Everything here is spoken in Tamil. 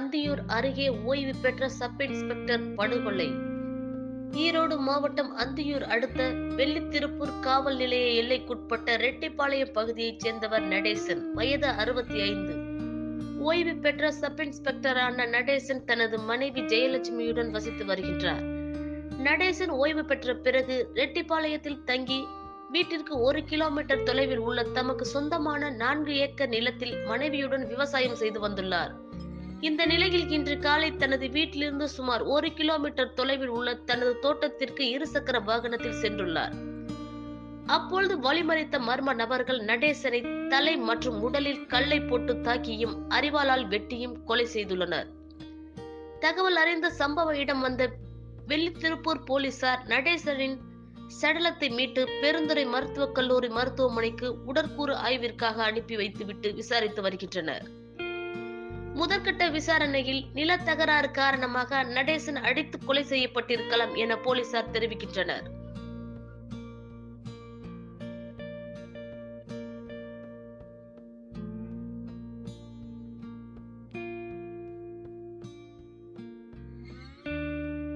அந்தியூர் அருகே ஓய்வு பெற்ற சப் இன்ஸ்பெக்டர் படுகொலை. ஈரோடு மாவட்டம் அந்தியூர் அடுத்த வெள்ளித்திருப்பூர் காவல் நிலைய எல்லைக்குட்பட்ட ரெட்டிப்பாளையம் பகுதியைச் சேர்ந்தவர் நடேசன் வயது அறுபத்தி ஐந்து. ஓய்வு பெற்ற சப் இன்ஸ்பெக்டரான நடேசன் தனது மனைவி ஜெயலட்சுமியுடன் வசித்து வருகின்றார். நடேசன் ஓய்வு பெற்ற பிறகு ரெட்டிப்பாளையத்தில் தங்கி வீட்டிற்கு ஒரு கிலோமீட்டர் தொலைவில் உள்ள தமக்கு சொந்தமான நான்கு ஏக்கர் நிலத்தில் மனைவியுடன் விவசாயம் செய்து வந்துள்ளார். இந்த நிலையில் இன்று காலை தனது வீட்டிலிருந்து சுமார் ஒரு கிலோமீட்டர் தொலைவில் உள்ள தனது தோட்டத்திற்கு இருசக்கர வாகனத்தில் சென்றுள்ளார். அப்பொழுது வழிமறைத்த மர்ம நபர்கள் நடேசனை தலை மற்றும் உடலில் கல்லை போட்டு தாக்கியும் அறிவாளால் வெட்டியும் கொலை செய்துள்ளனர். தகவல் அறிந்த சம்பவ இடம் வந்த வெள்ளித்திருப்பூர் போலீசார் நடேசனின் சடலத்தை மீட்டு பெருந்துறை மருத்துவக் கல்லூரி மருத்துவமனைக்கு உடற்கூறு ஆய்விற்காக அனுப்பி வைத்துவிட்டு விசாரித்து வருகின்றனர். முதற்கட்ட விசாரணையில் நிலத்தகராறு காரணமாக நடேசன் அடித்து கொலை செய்யப்பட்டிருக்கலாம் என போலீசார் தெரிவிக்கின்றனர்.